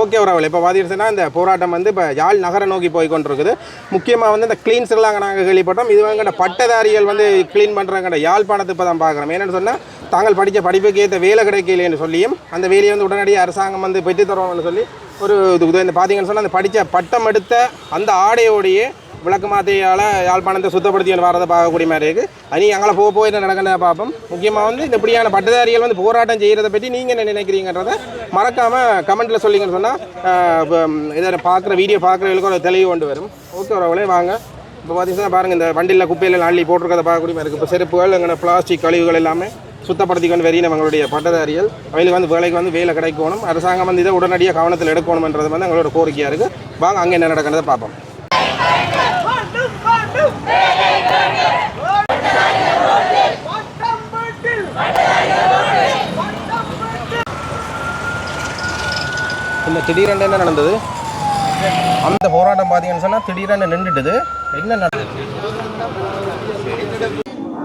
Okay உறவுகள் இப்போ பார்த்தீங்கன்னா இந்த போராட்டம் வந்து இப்போ யாழ் நகரை நோக்கி போய் கொண்டிருக்குது முக்கியமாக வந்து இந்த க்ளீன்ஸ்லாம் நாங்கள் கேள்விப்பட்டோம். இது வந்து பட்டதாரிகள் வந்து க்ளீன் பண்ணுறாங்க யாழ்ப்பாணத்தை இப்போ தான் பார்க்குறோம் என்னென்னு சொன்னால் தாங்கள் படித்த படிப்புக்கு ஏற்ற வேலை கிடைக்கலைன்னு சொல்லியும் அந்த வேலையை வந்து உடனடியாக அரசாங்கம் வந்து பெற்று தருவாங்கன்னு சொல்லி ஒரு இது இந்த பார்த்தீங்கன்னு சொன்னால் அந்த படித்த பட்டம் எடுத்த அந்த ஆடையோடையே விளக்கு மாத்தையால் யாழ்ப்பாணத்தை சுத்தப்படுத்தி வரதை பார்க்கக்கூடிய மாதிரி இருக்குது அது அங்கே போக போய் என்ன நடக்கிறத பார்ப்போம். முக்கியமாக வந்து இந்த இப்படியான பட்டதாரிகள் வந்து போராட்டம் செய்கிறத பற்றி நீங்கள் என்ன நினைக்கிறீங்கன்றத மறக்காமல் கமெண்ட்டில் சொல்லிங்கன்னு சொன்னால் இதை பார்க்குற வீடியோ பார்க்குறவங்களுக்கு ஒரு தெளிவு கொண்டு வரும். ஓகே ஒரு வாங்க. இப்போ பார்த்தீங்கன்னா பாருங்கள் இந்த வண்டியில் குப்பையில் நாளி போட்டிருக்கிறத பார்க்கக்கூடிய மாதிரி இருக்குது இப்போ செருப்புகள் அங்கே பிளாஸ்டிக் கழிவுகள் எல்லாமே சுத்தப்படுத்தி கொண்டு அவங்களுடைய பட்டதாரிகள். அவங்களுக்கு வந்து வேலைக்கு வந்து வேலை கிடைக்கணும். அரசாங்கம் வந்து இதை உடனடியாக கவனத்தில் எடுக்கணும்ன்றது வந்து எங்களோட கோரிக்கையாக இருக்குது வாங்க அங்கே என்ன நடக்கிறத பார்ப்போம். இந்த திடீரென்று என்ன நடந்தது? அந்த போராட்டம் பார்த்தீங்கன்னு சொன்னால் திடீரென்று நின்றுட்டுது. என்ன நடந்தது?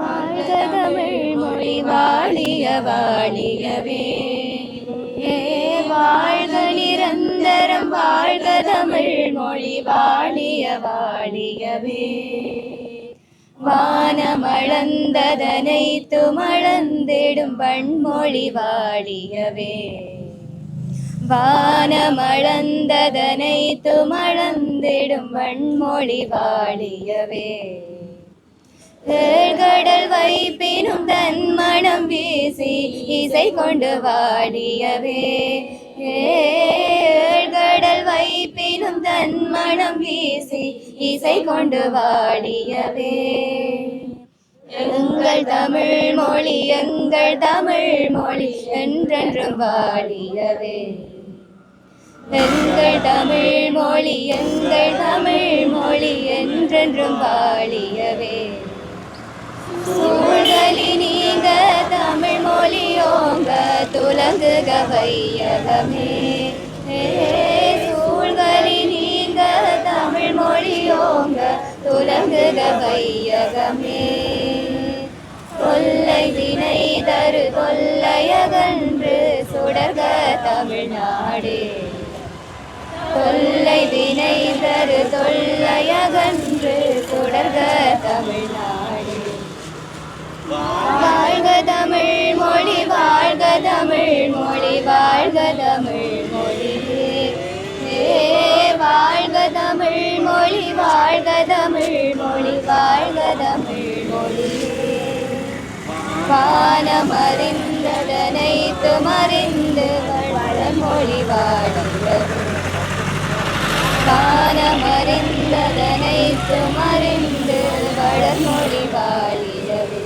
வாழ்க தமிழ் வாழிய வாழியவே ஏ வாழ்க நிரந்தரம் வாழ்க தமிழ் மொழி வாழிய வாழியவே வானமளந்ததனை துமளந்திடும் பண்மொழி வாழியவே. வானமளந்ததனை துமளந்திடும் வன்மொழி வாழியவே கடல் வைப்பினும் தன் மனம் வீசி இசை கொண்டு வாழியவே கடல் வைப்பினும் தன் மனம் வீசி இசை கொண்டு வாழியவே எங்கள் தமிழ் மொழி எங்கள் தமிழ் மொழி என்றென்றும் வாழியவே எங்கள் தமிழ் மொழி எங்கள் தமிழ் மொழி என்றென்றும் வாழியவே. சூழலி நீங்க தமிழ் மொழியோங்க துலங்குக வையகமே. ஏ, சூழ்களி நீங்க தமிழ் மொழியோங்க துலங்குக வையகமே. கொல்லை வினை தரு கொல்லையகன்று சுடர்க தமிழ்நாடே. தொல்லை வினை தரு தொல்லையகன்று தொடர்க தமிழ்நாடு. வாழ்க தமிழ் மொழி வாழ்க தமிழ் மொழி வாழ்க தமிழ் மொழி. வாழ்க தமிழ் மொழி வாழ்க தமிழ் மொழி வாழ்க தமிழ் மொழி. வானமறிந்ததனை துமறிந்து வளமொழி வாழுகிறது வானமறிந்ததனை துமறிந்து வளர்மொழி வாழியவே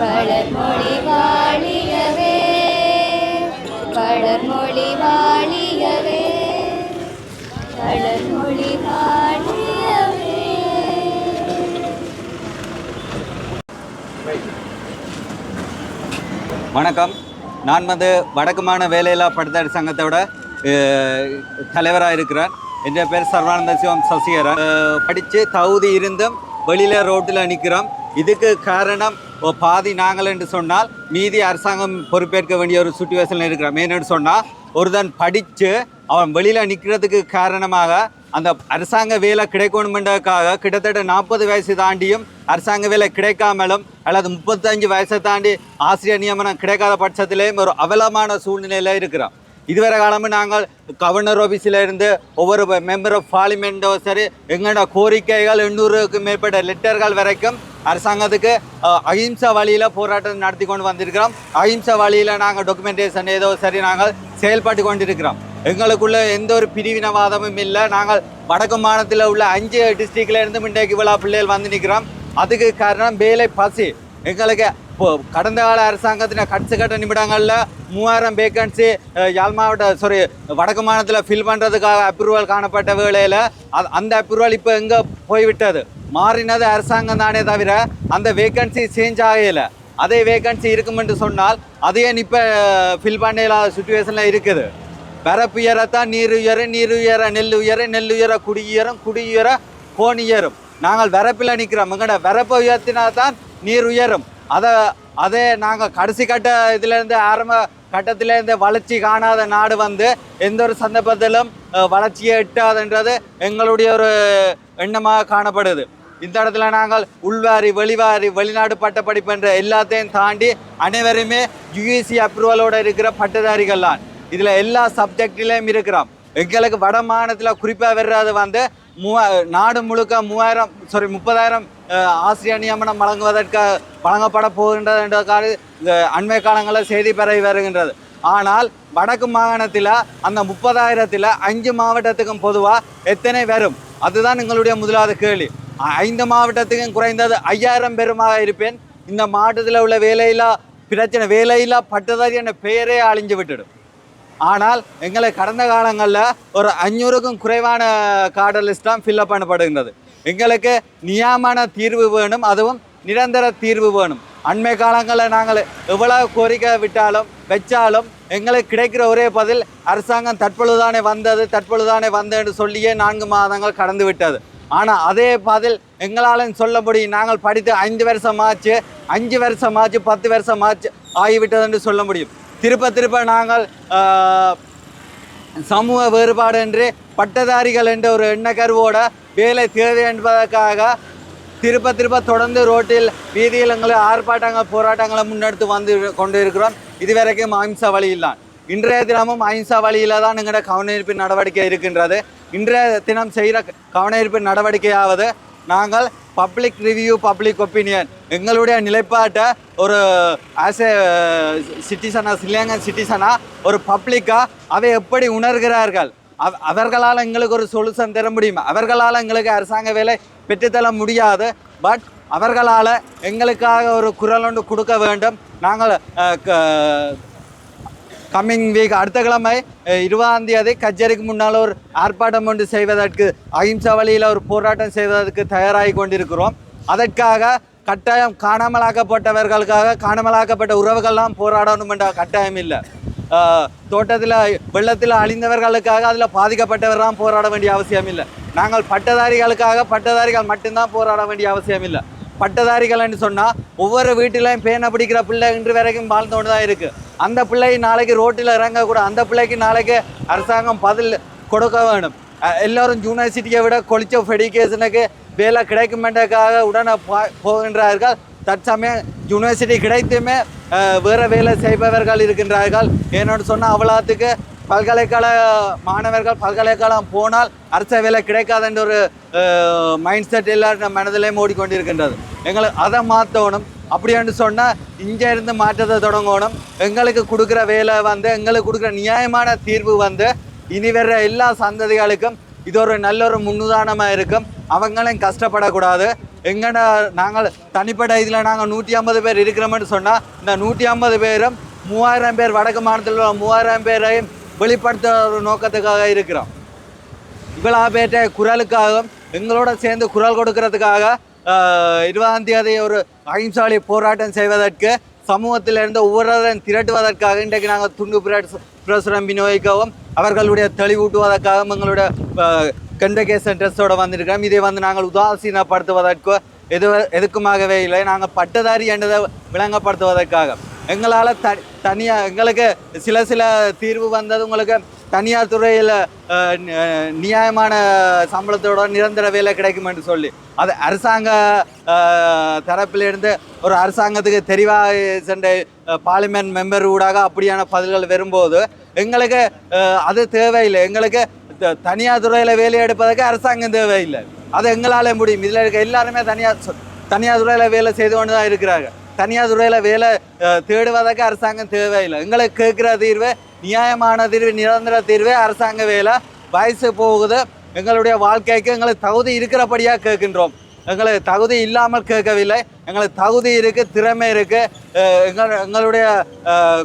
வளர்மொழி வாழியவே வளர்மொழி வாழியவே வளர்மொழி வாழியவே வணக்கம். நான் வந்து வடக்குமான வேலையில்லா பட்டதாரி சங்கத்தோட தலைவராக இருக்கிறார் என் பேர் சர்வானந்த சிவம் சசிகரன். படித்து தகுதி இருந்தும் வெளியில் ரோட்டில் நிற்கிறோம் இதுக்கு காரணம் பாதி நாங்கள் என்று சொன்னால் மீதி அரசாங்கம் பொறுப்பேற்க வேண்டிய ஒரு சுச்சுவேஷனில் இருக்கிறோம் ஏன்னு சொன்னால் ஒருதன் படித்து அவன் வெளியில் நிற்கிறதுக்கு காரணமாக அந்த அரசாங்க வேலை கிடைக்கணுமென்றதுக்காக கிட்டத்தட்ட நாற்பது வயசு தாண்டியும் அரசாங்க வேலை கிடைக்காமலும் அல்லது முப்பத்தஞ்சு வயசை தாண்டி ஆசிரியர் நியமனம் கிடைக்காத பட்சத்திலேயும் ஒரு அவலமான சூழ்நிலையில் இருக்கிறான். இதுவரை காலமும் நாங்கள் கவர்னர் ஆஃபீஸில் இருந்து ஒவ்வொரு மெம்பர் ஆஃப் பார்லிமெண்ட்டோ சரி எங்களோட கோரிக்கைகள் எண்ணூறுக்கு மேற்பட்ட லெட்டர்கள் வரைக்கும் அரசாங்கத்துக்கு அஹ், அஹிம்சா வழியில் போராட்டம் நடத்தி கொண்டு வந்திருக்கிறோம். அஹிம்சா வழியில் நாங்கள் டாக்குமெண்டேஷன் ஏதோ சரி நாங்கள் செயல்பட்டு கொண்டிருக்கிறோம். எங்களுக்குள்ள எந்த ஒரு பிரிவினவாதமும் இல்லை. நாங்கள் வடக்கு மாநிலத்தில் உள்ள அஞ்சு டிஸ்ட்ரிக்ட்ல இருந்து இன்றைக்கு இவ்வளோ பிள்ளைகள் வந்து நிற்கிறோம். அதுக்கு காரணம் வேலை பசி. எங்களுக்கு இப்போ கடந்த கால அரசாங்கத்தின கட்சி கட்ட நிமிடங்களில் மூவாயிரம் வேக்கன்சி யாழ் மாவட்ட சாரி வடக்கு மாநிலத்தில் ஃபில் பண்ணுறதுக்காக அப்ரூவல் காணப்பட்ட வேளையில் அது அந்த அப்ரூவல் இப்போ எங்கே போய்விட்டது? மாறினது அரசாங்கம் தானே தவிர அந்த வேக்கன்சி சேஞ்ச் ஆகலை. அதே வேக்கன்சி இருக்கும் என்று சொன்னால் அதையே இப்போ ஃபில் பண்ண இல்லாத சுச்சுவேஷனில் இருக்குது? வரப்பு உயரத்தான் நீர் உயர நீர் உயர நெல் உயர நெல் உயர குடி உயரம் குடி உயர கோன் உயரும் நாங்கள் வரப்பில் நிற்கிறோம் எங்கட வரப்பை உயர்த்தினா தான் நீர் உயரும். அதை அதே நாங்கள் கடைசி கட்ட இதுலேருந்து ஆரம்ப கட்டத்திலேருந்து வளர்ச்சி காணாத நாடு வந்து எந்த ஒரு சந்தர்ப்பத்திலும் வளர்ச்சியை எட்டாதுன்றது எங்களுடைய ஒரு எண்ணமாக காணப்படுது. இந்த இடத்துல நாங்கள் உள்வாரி வெளிவாரி வெளிநாடு பட்டப்படிப்பு என்ற எல்லாத்தையும் தாண்டி அனைவருமே யுஎஸ்சி அப்ரூவலோட இருக்கிற பட்டதாரிகள் தான் இதில் எல்லா சப்ஜெக்டிலையும் இருக்கிறோம். எங்களுக்கு வட மாநிலத்தில் குறிப்பாக வர்றது வந்து மூவா நாடு முழுக்க மூவாயிரம் சாரி முப்பதாயிரம் ஆசிரியர் நியமனம் வழங்குவதற்கு வழங்கப்பட போகின்றது என்ற இந்த அண்மை காலங்களில் செய்தி பரவி வருகின்றது ஆனால் வடக்கு மாகாணத்தில் அந்த முப்பதாயிரத்தில் அஞ்சு மாவட்டத்துக்கும் பொதுவாக எத்தனை வரும் அதுதான் எங்களுடைய முதலாவது கேள்வி ஐந்து மாவட்டத்துக்கும் குறைந்தது ஐயாயிரம் பேருமாக இருப்பேன் இந்த மாவட்டத்தில் உள்ள வேலையில்லா பிரச்சனை வேலையில்லா பட்டதாரி என்ற பெயரே அழிஞ்சு விட்டுடும் ஆனால் எங்களை கடந்த காலங்களில் ஒரு அஞ்சூறுக்கும் குறைவான கார்டர் லிஸ்ட் தான் ஃபில்லப் பண்ணப்படுகின்றது எங்களுக்கு நியாயமான தீர்வு வேணும் அதுவும் நிரந்தர தீர்வு வேணும். அண்மை காலங்களில் நாங்கள் எவ்வளவு கோரிக்கை விட்டாலும் வச்சாலும் எங்களுக்கு கிடைக்கிற ஒரே பதில் அரசாங்கம் தற்பொழுதானே வந்தது தற்பொழுதானே வந்ததுன்னு சொல்லியே நான்கு மாதங்கள் கடந்து விட்டது. ஆனால் அதே பதில் எங்களாலும் சொல்ல முடியும். நாங்கள் படித்து ஐந்து வருஷம் ஆச்சு அஞ்சு வருஷம் ஆச்சு பத்து வருஷம் ஆச்சு ஆகிவிட்டது என்று சொல்ல முடியும். திருப்ப திருப்ப நாங்கள் சமூக வேறுபாடு என்று பட்டதாரிகள் என்ற ஒரு எண்ணக்கருவோட வேலை தேவை என்பதற்காக திருப்ப திருப்ப தொடர்ந்து ரோட்டில் வீதியில் எங்களை ஆர்ப்பாட்டங்கள் போராட்டங்களை முன்னெடுத்து வந்து கொண்டு இருக்கிறோம் இதுவரைக்கும் அஹிம்சா வழியில்தான் இன்றைய தினமும் அஹிம்சா வழியில் தான் எங்களோட கவனஈர்ப்பு நடவடிக்கை இருக்கின்றது. இன்றைய தினம் செய்கிற கவனஈர்ப்பு நடவடிக்கையாவது நாங்கள் பப்ளிக் ரிவ்யூ பப்ளிக் ஒப்பீனியன் எங்களுடைய நிலைப்பாட்டை ஒரு ஆஸ் ஏ சிட்டிசனாக சிலியங்கன் சிட்டிசனாக ஒரு பப்ளிக்காக அவை எப்படி உணர்கிறார்கள்? அவ் அவர்களால் எங்களுக்கு ஒரு சொல்யூஷன் தர முடியும்? அவர்களால் எங்களுக்கு அரசாங்க வேலை பெற்றுத்தர முடியாது. பட் அவர்களால் எங்களுக்காக ஒரு குரல் ஒன்று கொடுக்க வேண்டும். நாங்கள் க- கம்மிங் வீக் அடுத்த கிழமை அஹ், இருபதாம் தேதி கச்சேரிக்கு முன்னால் ஒரு ஆர்ப்பாட்டம் ஒன்று செய்வதற்கு அகிம்சா வழியில் ஒரு போராட்டம் செய்வதற்கு தயாராகி கொண்டிருக்கிறோம். அதற்காக கட்டாயம் காணாமலாக்கப்பட்டவர்களுக்காக காணாமலாக்கப்பட்ட உறவுகள்லாம் போராடணும் என்ற கட்டாயம் இல்லை. தோட்டத்தில் வெள்ளத்தில் அழிந்தவர்களுக்காக அதில் பாதிக்கப்பட்டவர்லாம் போராட வேண்டிய அவசியம் இல்லை. நாங்கள் பட்டதாரிகளுக்காக பட்டதாரிகள் மட்டும்தான் போராட வேண்டிய அவசியம் இல்லை. பட்டதாரிகள்னு சொன்னால் ஒவ்வொரு வீட்டிலையும் பேனை பிடிக்கிற பிள்ளை இன்று வரைக்கும் வாழ்ந்து தான் இருக்குது அந்த பிள்ளை நாளைக்கு ரோட்டில் இறங்கக்கூட அந்த பிள்ளைக்கு நாளைக்கு அரசாங்கம் பதில் கொடுக்க வேணும் எல்லோரும் எல்லாரும் யூனிவர்சிட்டியை விட கொலிச்ச ஃபெடிகேஷனுக்கு வேலை கிடைக்குமென்றக்காக உடனே போகின்றார்கள். தற்சமயம் யூனிவர்சிட்டி கிடைத்துமே வேறு வேலை செய்பவர்கள் இருக்கின்றார்கள். ஏன்னு சொன்னால் அவ்வளோத்துக்கு பல்கலைக்கழக மாணவர்கள் பல்கலைக்கழகம் போனால் அரச வேலை கிடைக்காது என்ற ஒரு மைண்ட் செட் எல்லாரும் மனதிலையும் ஓடிக்கொண்டிருக்கின்றது எங்களுக்கு அதை மாற்றணும். அப்படின்னு சொன்னால் இங்கே இருந்து மாற்றத்தை தொடங்கணும். எங்களுக்கு கொடுக்குற வேலை வந்து எங்களுக்கு கொடுக்குற நியாயமான தீர்வு வந்து இனி வர்ற எல்லா சந்ததிகளுக்கும் இது ஒரு நல்ல ஒரு முன்னுதாரணமாக இருக்கும். அவங்களும் கஷ்டப்படக்கூடாது. எங்கட நாங்கள் தனிப்பட்ட இதில் நாங்கள் நூற்றி ஐம்பது பேர் இருக்கிறோம்னு சொன்னால் இந்த நூற்றி ஐம்பது பேரும் மூவாயிரம் பேர் வடக்கு மாநிலத்தில் உள்ள மூவாயிரம் பேரையும் வெளிப்படுத்த ஒரு நோக்கத்துக்காக இருக்கிறோம். இவ்வளோ பேர்ட்ட குரலுக்காகவும் எங்களோட சேர்ந்து குரல் கொடுக்கறதுக்காக இருபதாம் தேதி ஒரு அகிம்சாலி போராட்டம் செய்வதற்கு சமூகத்திலிருந்து ஒவ்வொருவரையும் திரட்டுவதற்காக இன்றைக்கு நாங்கள் துண்டு பிரசுரம் விநியோகிக்கவும் அவர்களுடைய தெளிவூட்டுவதற்காகவும் எங்களுடைய கண்டகேசன் ட்ரெஸ்ஸோட வந்திருக்கிறோம். இதை வந்து நாங்கள் உதாசீனப்படுத்துவதற்கோ எது எதுக்குமாகவே இல்லை. நாங்கள் பட்டதாரி என்றதை விளங்கப்படுத்துவதற்காக. எங்களால் த தனியாக எங்களுக்கு சில சில தீர்வு வந்தது. உங்களுக்கு தனியார் துறையில் நியாயமான சம்பளத்தோட நிரந்தர வேலை கிடைக்கும் என்று சொல்லி. அது அரசாங்க தரப்பிலிருந்து ஒரு அரசாங்கத்துக்கு தெரிவாக சென்ற பார்லிமெண்ட் மெம்பர் ஊடாக அப்படியான பதில்கள் வரும்போது எங்களுக்கு அது தேவையில்லை. எங்களுக்கு தனியார் துறையில் வேலை எடுப்பதற்கு அரசாங்கம் தேவையில்லை. அது எங்களால் முடியும். இதில் இருக்க எல்லாருமே தனியார் தனியார் துறையில் வேலை செய்து கொண்டு தான் இருக்கிறாங்க. தனியார் துறையில் வேலை தேடுவதற்கு அரசாங்கம் தேவையில்லை. எங்களுக்கு கேட்குற தீர்வு நியாயமான தீர்வு நிரந்தர தீர்வு அரசாங்க வேலை. வயசு போகுது. எங்களுடைய வாழ்க்கைக்கு எங்களுக்கு தகுதி இருக்கிறபடியாக கேட்கின்றோம். எங்களுக்கு தகுதி இல்லாமல் கேட்கவில்லை. எங்களுக்கு தகுதி இருக்குது திறமை இருக்குது எங்கள் எங்களுடைய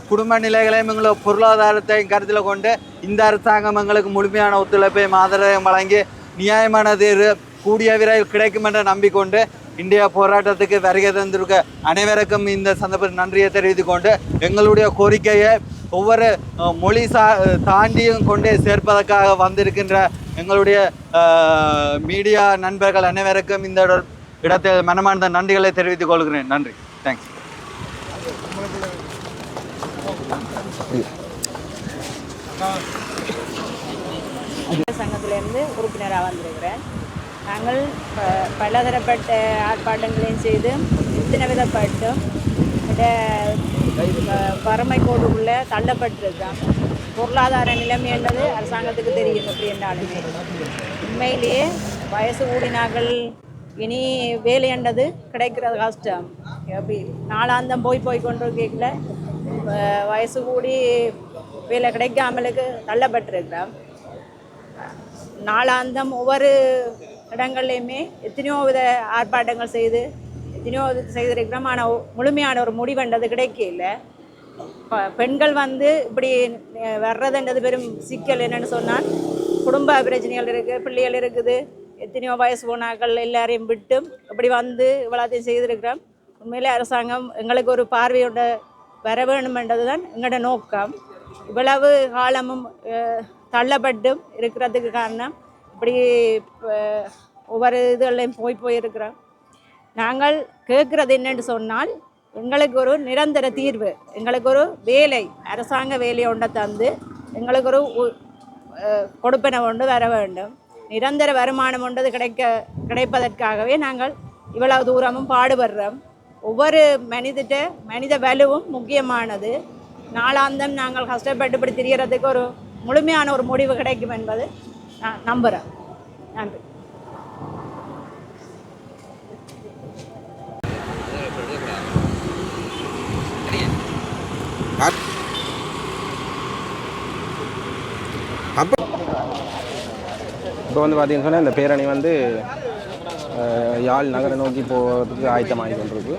குடும்ப நிலைகளையும் எங்களோட பொருளாதாரத்தையும் கருத்தில் கொண்டு இந்த அரசாங்கம் எங்களுக்கு முழுமையான ஒத்துழைப்பையும் ஆதரவையும் வழங்கி நியாயமான தீர்வு கூடிய விரைவில் கிடைக்கும் என்ற நம்பிக்கொண்டு இந்தியா போராட்டத்துக்கு வருகை தந்திருக்க அனைவருக்கும் இந்த சந்தர்ப்பத்தில் நன்றியை தெரிவித்து கொண்டு எங்களுடைய கோரிக்கையை ஒவ்வொரு மொழி சா தாண்டியும் கொண்டே சேர்ப்பதற்காக வந்திருக்கின்ற எங்களுடைய மீடியா நண்பர்கள் அனைவருக்கும் இந்த இடத்தில் மனமார்ந்த நன்றிகளை தெரிவித்துக் கொள்கிறேன். நன்றி. தேங்க்ஸ் சங்கத்திலேருந்து உறுப்பினராக வந்திருக்கிறேன். நாங்கள் ப- பலதரப்பட்ட ஆர்ப்பாட்டங்களையும் செய்து இத்தனை விதப்பட்டும் இந்த வ- வறுமை கோடுக்குள்ளே தள்ளப்பட்டிருக்கோம் பொருளாதார நிலைமை என்பது அரசாங்கத்துக்கு தெரியும் எப்படி என்றாலுமே. உண்மையிலேயே வயசு கூடினார்கள் இனி வேலையண்டது கிடைக்கிறது கஷ்டம். எப்படி? நாளாந்தம் போய் போய் கொண்டு கேட்கல வயசு கூடி வேலை கிடைக்காமலுக்கு தள்ளப்பட்டிருக்கிறோம். நாளாந்தம் ஒவ்வொரு இடங்கள்லையுமே எத்தனையோ வித ஆர்ப்பாட்டங்கள் செய்து எத்தனையோ இது செய்திருக்கிறோம். ஆனால் முழுமையான ஒரு முடிவுன்றது கிடைக்கல. ப- பெண்கள் வந்து இப்படி வர்றதுன்றது பெரும் சிக்கல் என்னென்னு சொன்னால் குடும்ப பிரச்சனைகள் இருக்குது பிள்ளைகள் இருக்குது. எத்தனையோ வயசு போனாக்கள் எல்லாரையும் விட்டும் இப்படி வந்து இவ்வளோத்தையும் செய்திருக்கிறோம். உண்மையிலே அரசாங்கம் எங்களுக்கு ஒரு பார்வையோட வர வேணுமென்றது தான் எங்களோட நோக்கம். இவ்வளவு காலமும் தள்ளப்பட்டும் இருக்கிறதுக்கு காரணம் இப்படி ஒவ்வொரு இதுகளையும் போய் போயிருக்கிறோம். நாங்கள் கேட்குறது என்னென்னு சொன்னால் எங்களுக்கு ஒரு நிரந்தர தீர்வு எங்களுக்கு ஒரு வேலை அரசாங்க வேலை ஒன்றை தந்து எங்களுக்கு ஒரு உ- கொடுப்பனை ஒன்று வர வேண்டும். நிரந்தர வருமானம் ஒன்றது கிடைக்க கிடைப்பதற்காகவே நாங்கள் இவ்வளவு தூரமும் பாடுபடுறோம். ஒவ்வொரு மனிதட்ட மனித வலுவும் முக்கியமானது. நாளாந்தம் நாங்கள் கஷ்டப்பட்டு இப்படி திரியறதுக்கு ஒரு முழுமையான ஒரு முடிவு கிடைக்கும் என்பது நான் நம்புகிறேன் நன்றி. அப்போ இப்போ வந்து பார்த்தீங்கன்னு சொன்னால் இந்த பேரணி வந்து யாழ் நகரை நோக்கி போகிறதுக்கு ஆயத்தமாகி கொண்டிருக்கு.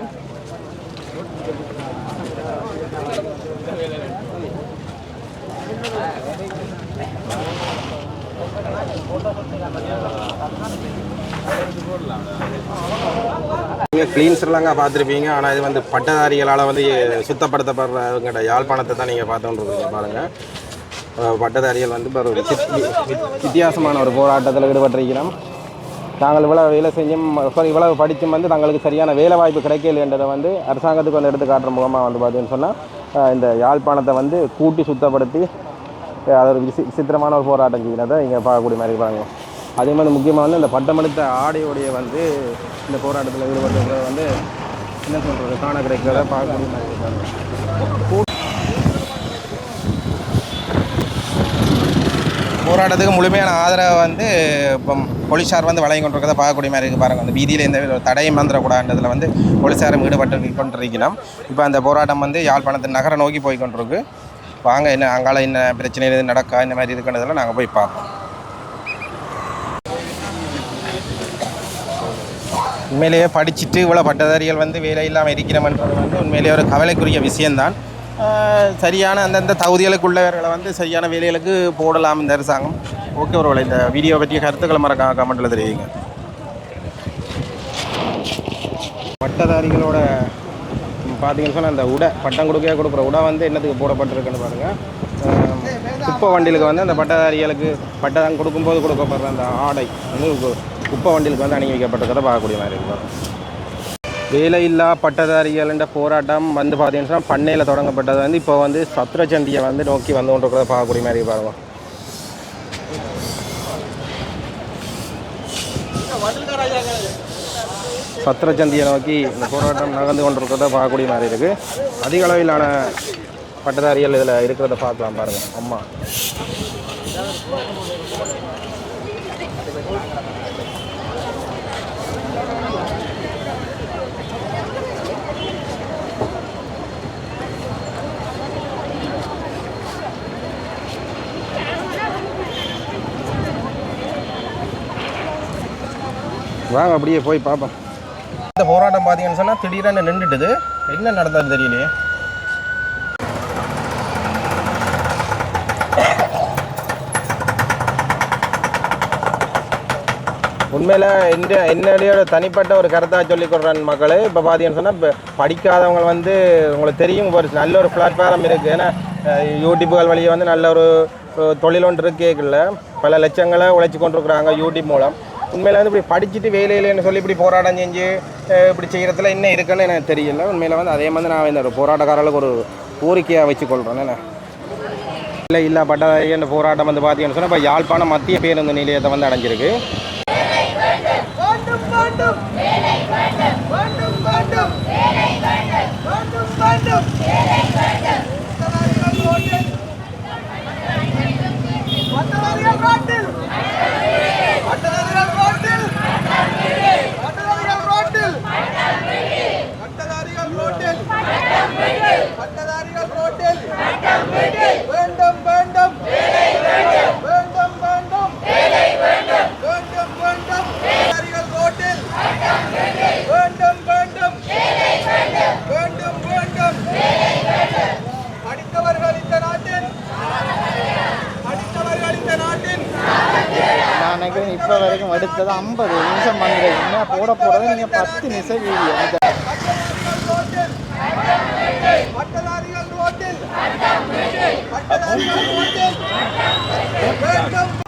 நீங்கள் க்ளீன்ஸ்லாங்க பார்த்துருப்பீங்க. ஆனால் இது வந்து பட்டதாரிகளால் வந்து சுத்தப்படுத்தப்படுறவங்கட யாழ்ப்பாணத்தை தான் நீங்கள் பார்த்துட்டு பாருங்கள் பட்டதாரிகள் வந்து இப்போ ஒரு வித்தியாசமான ஒரு போராட்டத்தில் ஈடுபட்டிருக்கிறோம். நாங்கள் இவ்வளவு வேலை செஞ்சும் இவ்வளவு படித்தும் வந்து தங்களுக்கு சரியான வேலை வாய்ப்பு கிடைக்கலன்றதை வந்து அரசாங்கத்துக்கு வந்து எடுத்து காட்டுற முகமாக வந்து பார்த்தீங்கன்னு சொன்னால் இந்த யாழ்ப்பாணத்தை வந்து கூட்டி சுத்தப்படுத்தி அது ஒரு விசி விசித்திரமான ஒரு போராட்டம் செய்கிறத இங்கே பார்க்கக்கூடிய மாதிரி இருப்பாங்க அதே மாதிரி முக்கியமாக வந்து இந்த பட்டமளித்த ஆடையோடைய வந்து இந்த போராட்டத்தில் ஈடுபட்டுருக்கிறத வந்து என்ன சொல்கிறது காண கிடைக்கிறத பார்க்கக்கூடிய மாதிரி இருப்பாங்க போராட்டத்துக்கு முழுமையான ஆதரவை வந்து இப்போ போலீஸார் வந்து வழங்கி கொண்டிருக்கிறத பார்க்கக்கூடிய மாதிரி இருக்குது பாருங்கள் அந்த வீதியில் எந்த தடையும் வந்துடக்கூடாதுன்றதில் வந்து போலீஸாரும் ஈடுபட்டு கொண்டிருக்கிறோம் இப்போ அந்த போராட்டம் வந்து யாழ்ப்பாணத்தின் நகரை நோக்கி போய் கொண்டிருக்கு வாங்க என்ன அங்கால என்ன பிரச்சனை எது நடக்கா இந்த மாதிரி இருக்குன்றதெல்லாம் நாங்கள் போய் பார்ப்போம். உண்மையிலேயே படிச்சுட்டு இவ்வளோ பட்டதாரிகள் வந்து வேலை இல்லாமல் இருக்கிறோம்ன்றது வந்து உண்மையிலேயே ஒரு கவலைக்குரிய விஷயம்தான். சரியான அந்தந்த தகுதிகளுக்குள்ளவர்களை வந்து சரியான வேலைகளுக்கு போடலாம் இந்த அரசாங்கம். ஓகே ஒரு இந்த வீடியோ பற்றிய கருத்துக்களை மறக்காம கமெண்ட்டில் தெரியுங்க பட்டதாரிகளோட பார்த்தீங்கன்னு சொன்னால் அந்த உடை பட்டம் கொடுக்க கொடுக்குற உடை வந்து என்னத்துக்கு போடப்பட்டிருக்குன்னு பாருங்கள் குப்பை வண்டிகளுக்கு வந்து அந்த பட்டதாரிகளுக்கு பட்டதான் கொடுக்கும்போது கொடுக்கப்படுற அந்த ஆடை வந்து குப்பை வண்டிகளுக்கு வந்து அணிவிக்கப்பட்டிருக்கிறத பார்க்கக்கூடிய மாதிரி இருக்கும் வேலையில்லா பட்டதாரிகள் என்ற போராட்டம் வந்து பார்த்தீங்கன்னா பண்ணையில் தொடங்கப்பட்டது வந்து இப்போ வந்து சத்ரச்சண்டியை வந்து நோக்கி வந்து கொண்டிருக்கிறத பார்க்கக்கூடிய மாதிரி பாருங்க. சத்திரச்சந்தியை நோக்கி இந்த போராட்டம் நகர்ந்து கொண்டிருக்கிறத பார்க்கக்கூடிய மாதிரி இருக்குது அதிக அளவிலான பட்டதாரிகள் இதில் இருக்கிறத பார்க்கலாம் பாருங்கள் அம்மா. வாங்க அப்படியே போய் பார்ப்போம் இந்த போராட்டம் பார்த்தீங்கன்னு சொன்னால் திடீரென நின்றுட்டுது. என்ன நடந்தது தெரியலையே. உண்மையில் இந்த என்னுடைய தனிப்பட்ட ஒரு கருத்தாக சொல்லிக் கொடுறேன் மக்களே. இப்போ பார்த்தீங்கன்னு சொன்னால் இப்போ படிக்காதவங்க வந்து உங்களுக்கு தெரியும் ஒரு நல்ல ஒரு பிளாட்ஃபார்ம் இருக்குது ஏன்னா யூடியூப்புகள் வழியே வந்து நல்ல ஒரு அஹ், தொழில் ஒன்று இருக்கேக்கல பல லட்சங்களை உழைச்சி கொண்டிருக்கிறாங்க யூடியூப் மூலம். உண்மையில் வந்து இப்படி படிச்சுட்டு வேலை இல்லைன்னு சொல்லி இப்படி போராட்டம் செஞ்சு இப்படி செய்கிறதுல என்ன இருக்குன்னு எனக்கு தெரியல உண்மையில் வந்து அதே மாதிரி நான் இந்த ஒரு போராட்டக்காரர்களுக்கு ஒரு கோரிக்கையாக வச்சுக்கொள்கிறேன் என்ன இல்லை இல்லை பட்டதாரி என்ற போராட்டம் வந்து பார்த்தீங்கன்னு சொன்னால் இப்போ யாழ்ப்பாணம் மத்திய பேருந்து நிலையத்தை வந்து அடைஞ்சிருக்கு வேண்டும் ಮೆಚ್ತಿನಿ ಸರ್ ವಿಡಿಯೋ Welcome